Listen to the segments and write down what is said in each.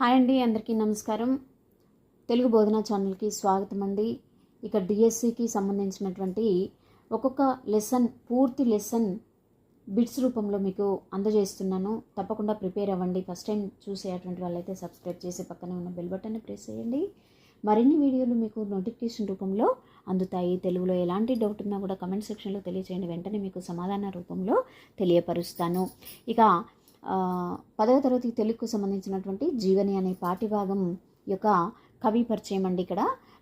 Hi అండి అందరికీ నమస్కారం. తెలుగు బోధన ఛానల్కి స్వాగతం అండి. ఇక డిఎస్సికి సంబంధించినటువంటి ఒక్కొక్క లెసన్ పూర్తి లెసన్ బిట్స్ రూపంలో మీకు అందజేస్తున్నాను. తప్పకుండా ప్రిపేర్ అవ్వండి. ఫస్ట్ టైం చూసేటువంటి వాళ్ళైతే సబ్స్క్రైబ్ చేసి పక్కనే ఉన్న బెల్ బటన్ని ప్రెస్ చేయండి. మరిన్ని వీడియోలు మీకు నోటిఫికేషన్ రూపంలో అందుతాయి. తెలుగులో ఎలాంటి డౌట్ ఉన్నా కూడా కమెంట్ సెక్షన్లో తెలియచేయండి. వెంటనే మీకు సమాధాన రూపంలో తెలియపరుస్తాను. ఇక పదవ తరగతి తెలుగుకు సంబంధించినటువంటి జీవని అనే పాఠ్యభాగం యొక్క కవి పరిచయం అండి ఇక్కడ.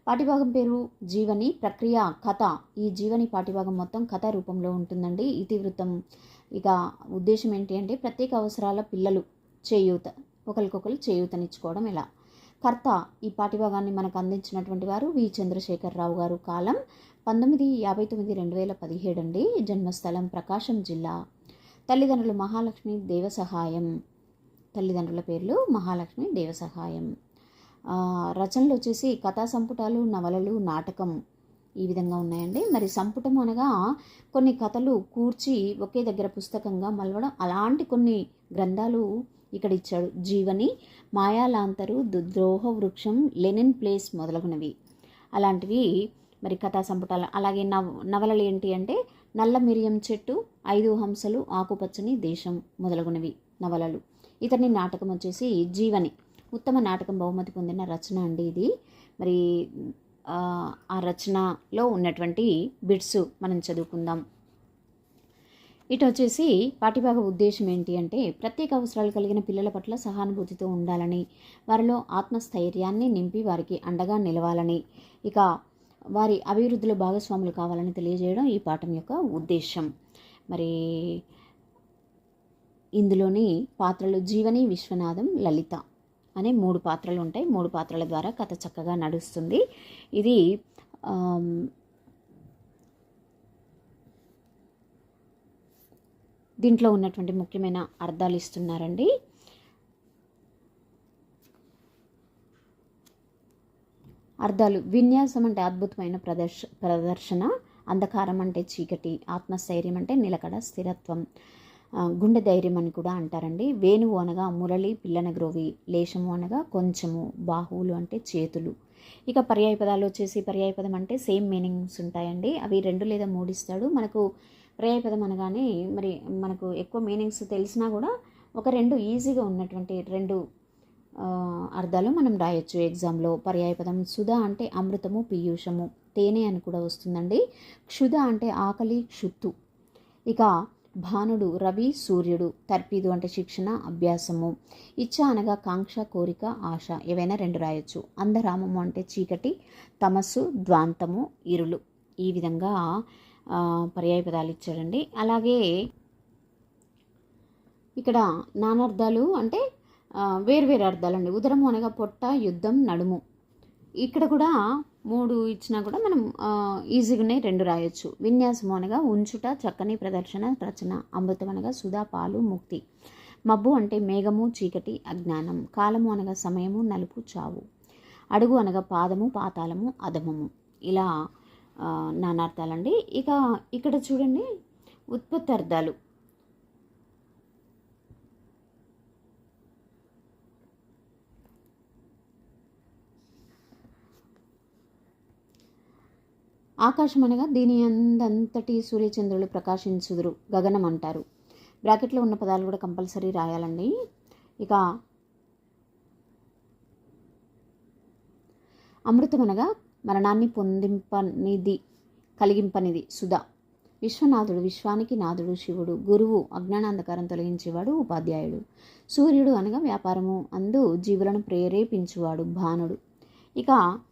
పాఠ్యభాగం పేరు జీవని ప్రక్రియ కథ. ఈ జీవని పాఠ్యభాగం మొత్తం కథ రూపంలో ఉంటుందండి. ఇతివృత్తం. ఇక ఉద్దేశం ఏంటి అంటే ప్రత్యేక అవసరాల పిల్లలు చేయూత ఒకరికొకరు చేయూతనిచ్చుకోవడం ఎలా? కర్త ఈ పాఠ్యభాగాన్ని మనకు అందించినటువంటి వారు వి. చంద్రశేఖరరావు గారు కాలం పంతొమ్మిది యాభై తొమ్మిది రెండు వేల పదిహేడు అండి. జన్మస్థలం ప్రకాశం జిల్లా తల్లిదండ్రులు మహాలక్ష్మి దేవసహాయం తల్లిదండ్రుల పేర్లు మహాలక్ష్మి దేవసహాయం సహాయం. రచనలు వచ్చేసి కథా సంపుటాలు నవలలు నాటకం ఈ విధంగా ఉన్నాయండి. మరి సంపుటం అనగా కొన్ని కథలు కూర్చి ఒకే దగ్గర పుస్తకంగా మలవడం అలాంటి కొన్ని గ్రంథాలు ఇక్కడ ఇచ్చాడు. జీవని మాయాలాంతరు దు- ద్రోహ వృక్షం లెనిన్ ప్లేస్ మొదలగునవి. అలాంటివి మరి కథా సంపుటాలు. అలాగే నవ నవలలు ఏంటి అంటే నల్ల మిరియం చెట్టు ఐదు హంసలు ఆకుపచ్చని దేశం మొదలగునవి నవలలు. ఇతని నాటకం వచ్చేసి జీవని. ఉత్తమ నాటకం బహుమతి పొందిన రచన అండి ఇది. మరి ఆ, రచనలో ఉన్నటువంటి బిట్స్ మనం చదువుకుందాం. ఇటు వచ్చేసి పాఠ్యభాగ ఉద్దేశం ఏంటి అంటే ప్రత్యేక అవసరాలు కలిగిన పిల్లల పట్ల సహానుభూతితో ఉండాలని వారిలో ఆత్మస్థైర్యాన్ని నింపి వారికి అండగా నిలవాలని ఇక వారి అభివృద్ధిలో భాగస్వాములు కావాలని తెలియజేయడం ఈ పాఠం యొక్క ఉద్దేశం. మరి ఇందులోని పాత్రలు జీవని విశ్వనాథం లలిత అనే మూడు పాత్రలు ఉంటాయి. మూడు పాత్రల ద్వారా కథ చక్కగా నడుస్తుంది. ఇది దీంట్లో ఉన్నటువంటి ముఖ్యమైన అర్థాలు ఇస్తున్నారండి. అర్థాలు విన్యాసం అంటే అద్భుతమైన ప్రదర్శ ప్రదర్శన. అంధకారం అంటే చీకటి ఆత్మస్థైర్యం అంటే నిలకడ స్థిరత్వం గుండె ధైర్యం అని కూడా అంటారండి. వేణువు అనగా మురళి పిల్లన గ్రోవి లేశము అనగా కొంచెము బాహువులు అంటే చేతులు. ఇక పర్యాయ పదాలు వచ్చేసి పర్యాయ పదం అంటే సేమ్ మీనింగ్స్ ఉంటాయండి. అవి రెండు లేదా మూడు ఇస్తాడు. మనకు పర్యాయ పదం అనగానే మరి మనకు ఎక్కువ మీనింగ్స్ తెలిసినా కూడా ఒక రెండు ఈజీగా ఉన్నటువంటి రెండు అర్థాలు మనం రాయొచ్చు. ఎగ్జామ్లో పర్యాయపదం సుధా అంటే అమృతము పీయూషము తేనె అని కూడా వస్తుందండి. క్షుధ అంటే ఆకలి క్షుత్తు. ఇక భానుడు రవి సూర్యుడు తర్పీదు అంటే శిక్షణ అభ్యాసము. ఇచ్చ అనగా కాంక్ష కోరిక ఆశ ఏవైనా రెండు రాయొచ్చు. అంధరామము అంటే చీకటి తమస్సు ద్వాంతము ఇరులు. ఈ విధంగా పర్యాయపదాలు పర్యాయ పదాలు ఇచ్చాడండి అలాగే ఇక్కడ నానార్థాలు అంటే వేర్వేరు అర్థాలండి. ఉదరము అనగా పొట్ట యుద్ధం నడుము. ఇక్కడ కూడా మూడు ఇచ్చినా కూడా మనం ఈజీగానే రెండు రాయొచ్చు. విన్యాసము అనగా ఉంచుట చక్కని ప్రదర్శన రచన. అమృతం అనగా సుధా పాలు ముక్తి. మబ్బు అంటే మేఘము చీకటి అజ్ఞానం. కాలము అనగా సమయము నలుపు చావు. అడుగు అనగా పాదము పాతాళము అధమము. ఇలా నానార్థాలండి. ఇక ఇక్కడ చూడండి ఉత్పత్తి అర్థాలు. ఆకాశం అనగా దీని అందంతటి సూర్యచంద్రులు ప్రకాశించుదురు గగనం అంటారు బ్రాకెట్లో ఉన్న పదాలు కూడా కంపల్సరీ రాయాలండి. ఇక అమృతం అనగా మరణాన్ని పొందింపనిది కలిగింపనిది సుధా. విశ్వనాథుడు విశ్వానికి నాథుడు శివుడు గురువు అజ్ఞానాంధకారం తొలగించేవాడు ఉపాధ్యాయుడు. సూర్యుడు అనగా వ్యాపారము అందు జీవులను ప్రేరేపించువాడు భానుడు. ఇక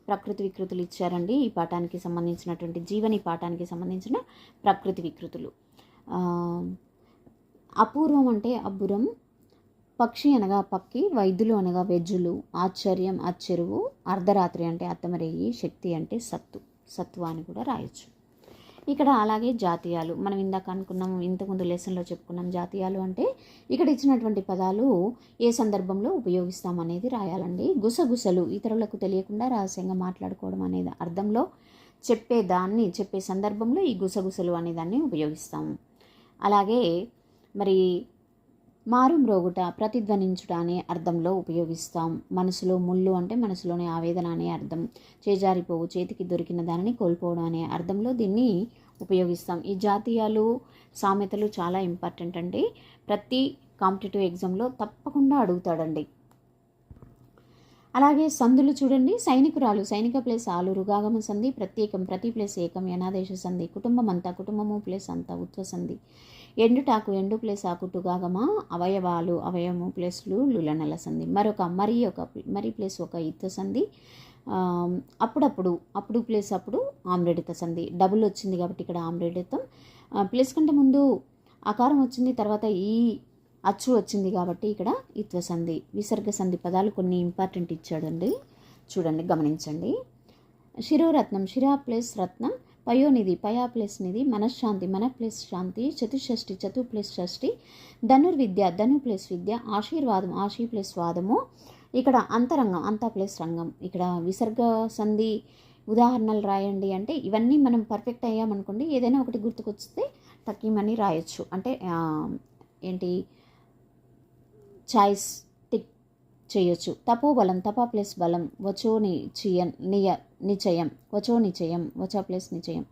ప్రకృతి వికృతులు ఇచ్చారండి. ఈ పాఠానికి సంబంధించినటువంటి జీవని పాఠానికి సంబంధించిన ప్రకృతి వికృతులు. అపూర్వం అంటే అబ్బురం పక్షి అనగా పక్కి వైద్యులు అనగా వెజ్జులు ఆశ్చర్యం అచ్చెరువు అర్ధరాత్రి అంటే అత్తమరేయి శక్తి అంటే సత్తు సత్వ అని కూడా రాయొచ్చు. ఇక్కడ అలాగే జాతీయాలు. మనం ఇందాక అనుకున్నాము ఇంతకుముందు లెసన్లో చెప్పుకున్నాం జాతీయాలు అంటే ఇక్కడ ఇచ్చినటువంటి పదాలు ఏ సందర్భంలో ఉపయోగిస్తాం అనేది రాయాలండి. గుసగుసలు ఇతరులకు తెలియకుండా రహస్యంగా మాట్లాడుకోవడం అనేది అర్థంలో చెప్పేదాన్ని చెప్పే సందర్భంలో ఈ గుసగుసలు అనే దాన్ని ఉపయోగిస్తాము. అలాగే మరి మారుమ్రోగుట ప్రతిధ్వనించుట అనే అర్థంలో ఉపయోగిస్తాం. మనసులో ముళ్ళు అంటే మనసులోని ఆవేదన అనే అర్థం. చేజారిపోవు చేతికి దొరికిన దానిని కోల్పోవడం అనే అర్థంలో దీన్ని ఉపయోగిస్తాం. ఈ జాతీయాలు సామెతలు చాలా ఇంపార్టెంట్ అండి. ప్రతి కాంపిటేటివ్ ఎగ్జామ్లో తప్పకుండా అడుగుతాడండి. అలాగే సందులు చూడండి. సైనికురాలు సైనిక ప్లేస్ ఆలు రుగాగమ సంధి ప్రత్యేకం ప్రతి ప్లేస్ ఏకం యనాదేశ సంధి కుటుంబం అంతా కుటుంబము ప్లేస్ అంతా ఉత్వ సంధి. ఎండుటాకు ఎండు ప్లేస్ ఆకు టుగాగమ అవయవాలు అవయవము ప్లేస్లు లులనల సంధి. మరొక మరి ఒక మరి ప్లేస్ ఒక ఇత్వ సంధి. అప్పుడప్పుడు అప్పుడు ప్లేస్ అప్పుడు ఆమ్రేడిత సంధి. డబుల్ వచ్చింది కాబట్టి ఇక్కడ ఆమ్రేడితం. ప్లేస్ కంటే ముందు ఆకారం వచ్చింది. తర్వాత ఈ అచ్చు వచ్చింది కాబట్టి ఇక్కడ ఇత్వ సంధి విసర్గ సంధి పదాలు కొన్ని ఇంపార్టెంట్ ఇచ్చాడండి. చూడండి గమనించండి. శిరోరత్నం శిరా ప్లస్ రత్నం పయోనిధి పయా ప్లస్ నిధి మనశ్శాంతి మన ప్లస్ శాంతి చతుషష్ఠి చతు ప్లస్ షష్ఠి ధనుర్విద్య ధను ప్లస్ విద్య ఆశీర్వాదం ఆశీ ప్లస్ వాదము. ఇక్కడ అంతరంగం అంతా ప్లస్ రంగం. ఇక్కడ విసర్గ సంధి ఉదాహరణలు రాయండి అంటే ఇవన్నీ మనం పర్ఫెక్ట్ అయ్యామనుకోండి ఏదైనా ఒకటి గుర్తుకొస్తే తక్కువని రాయొచ్చు. అంటే ఏంటి? చాయిస్ టిక్ చేయొచ్చు. తపోబలం తప ప్లస్ బలం వచో నిచయన్ నియ నిచయం వచో నిచయం వచ ప్లస్ నిచయం.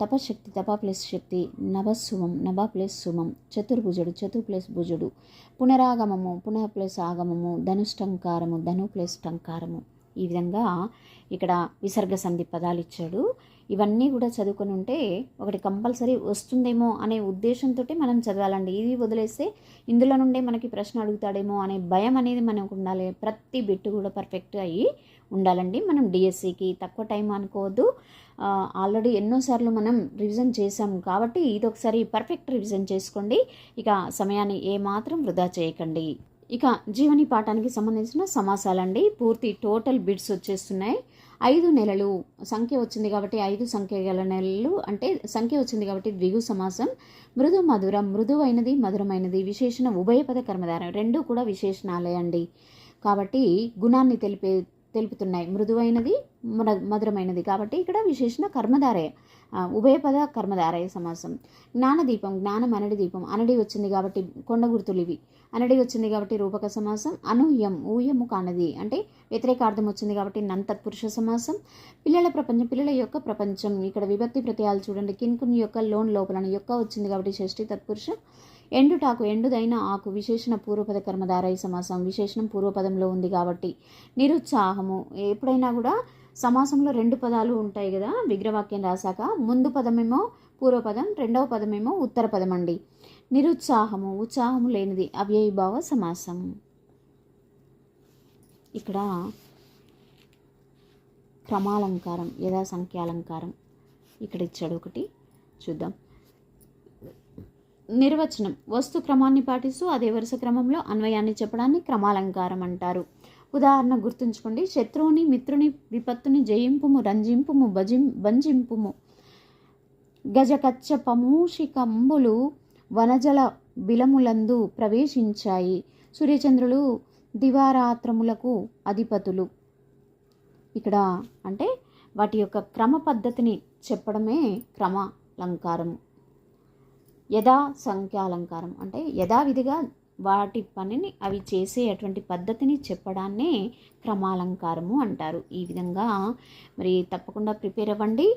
తపశక్తి తప ప్లస్ శక్తి నభస్సుమం నభ ప్లస్ సుమం చతుర్భుజుడు చతు ప్లస్ భుజుడు పునరాగమము పునః ప్లస్ ఆగమము ధనుష్టంకారము ధను ప్లస్ టంకారము. ఈ విధంగా ఇక్కడ విసర్గ సంధి పదాలు ఇచ్చాడు. ఇవన్నీ కూడా చదువుకొని ఉంటే ఒకటి కంపల్సరీ వస్తుందేమో అనే ఉద్దేశంతో మనం చదవాలండి. ఇది వదిలేస్తే ఇందులో నుండే మనకి ప్రశ్న అడుగుతాడేమో అనే భయం అనేది మనకు ఉండాలి. ప్రతి బిట్టు కూడా పర్ఫెక్ట్ అయ్యి ఉండాలండి. మనం డిఎస్సికి తక్కువ టైం అనుకోవద్దు. ఆల్రెడీ ఎన్నోసార్లు మనం రివిజన్ చేసాం కాబట్టి ఇది ఒకసారి పర్ఫెక్ట్ రివిజన్ చేసుకోండి. ఇక సమయాన్ని ఏమాత్రం వృధా చేయకండి. ఇక జీవని పాఠానికి సంబంధించిన సమాసాలండి. పూర్తి టోటల్ బిడ్స్ వచ్చేస్తున్నాయి. ఐదు నెలలు సంఖ్య వచ్చింది కాబట్టి ఐదు సంఖ్య గల నెలలు అంటే సంఖ్య వచ్చింది కాబట్టి ద్విగు సమాసం. మృదు మధురం మృదువైనది మధురమైనది విశేషణ ఉభయపద కర్మధారం రెండు కూడా విశేషణాలే అండి. కాబట్టి గుణాన్ని తెలిపే తెలుపుతున్నాయి. మృదువైనది మర- మధురమైనది. కాబట్టి ఇక్కడ విశేషణ కర్మధారయ ఉభయపద కర్మధారయ సమాసం. జ్ఞానదీపం జ్ఞానం అనడి దీపం అనడి వచ్చింది కాబట్టి కొండ గుర్తులు ఇవి. అనడి వచ్చింది కాబట్టి రూపక సమాసం అనూహ్యం ఊహ్యము కానది. అంటే వ్యతిరేకార్థం వచ్చింది కాబట్టి నంతత్పురుష సమాసం. పిల్లల ప్రపంచం పిల్లల యొక్క ప్రపంచం. ఇక్కడ విభక్తి ప్రత్యయాలు చూడండి. కిన్కుని యొక్క లోన్ లోపల యొక్క వచ్చింది కాబట్టి షష్ఠి తత్పురుషం. ఎండుటాకు ఎండుదైన ఆకు విశేషణ పూర్వపద కర్మధారయ సమాసం. విశేషణం పూర్వపదంలో ఉంది కాబట్టి నిరుత్సాహము. ఎప్పుడైనా కూడా సమాసంలో రెండు పదాలు ఉంటాయి కదా విగ్రహవాక్యం రాశాక ముందు పదమేమో పూర్వపదం రెండవ పదమేమో ఉత్తర పదం అండి. నిరుత్సాహము ఉత్సాహము లేనిది అవ్యయభావ సమాసం ఇక్కడ క్రమాలంకారం యథా సంఖ్యాలంకారం ఇక్కడ ఇచ్చాడు ఒకటి. చూద్దాం. నిర్వచనం వస్తు క్రమాన్ని పాటిస్తూ అదే వరుస క్రమంలో అన్వయాన్ని చెప్పడాన్ని క్రమాలంకారం అంటారు. ఉదాహరణ గుర్తుంచుకోండి. శత్రువుని మిత్రుని విపత్తుని జయింపుము రంజింపుము భజిం భంజింపుము గజకచ్చ పమూషికంబులు వనజల బిలములందు ప్రవేశించాయి. సూర్యచంద్రులు దివారాత్రములకు అధిపతులు. ఇక్కడ అంటే వాటి యొక్క క్రమ పద్ధతిని చెప్పడమే క్రమాలంకారము యథా సంఖ్యాలంకారం అంటే యథావిధిగా వాటి పనిని అవి చేసే అటువంటి పద్ధతిని చెప్పడాన్నే క్రమాలంకారము అంటారు. ఈ విధంగా మరి తప్పకుండా ప్రిపేర్ అవ్వండి.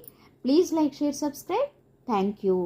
Please like share subscribe. Thank you.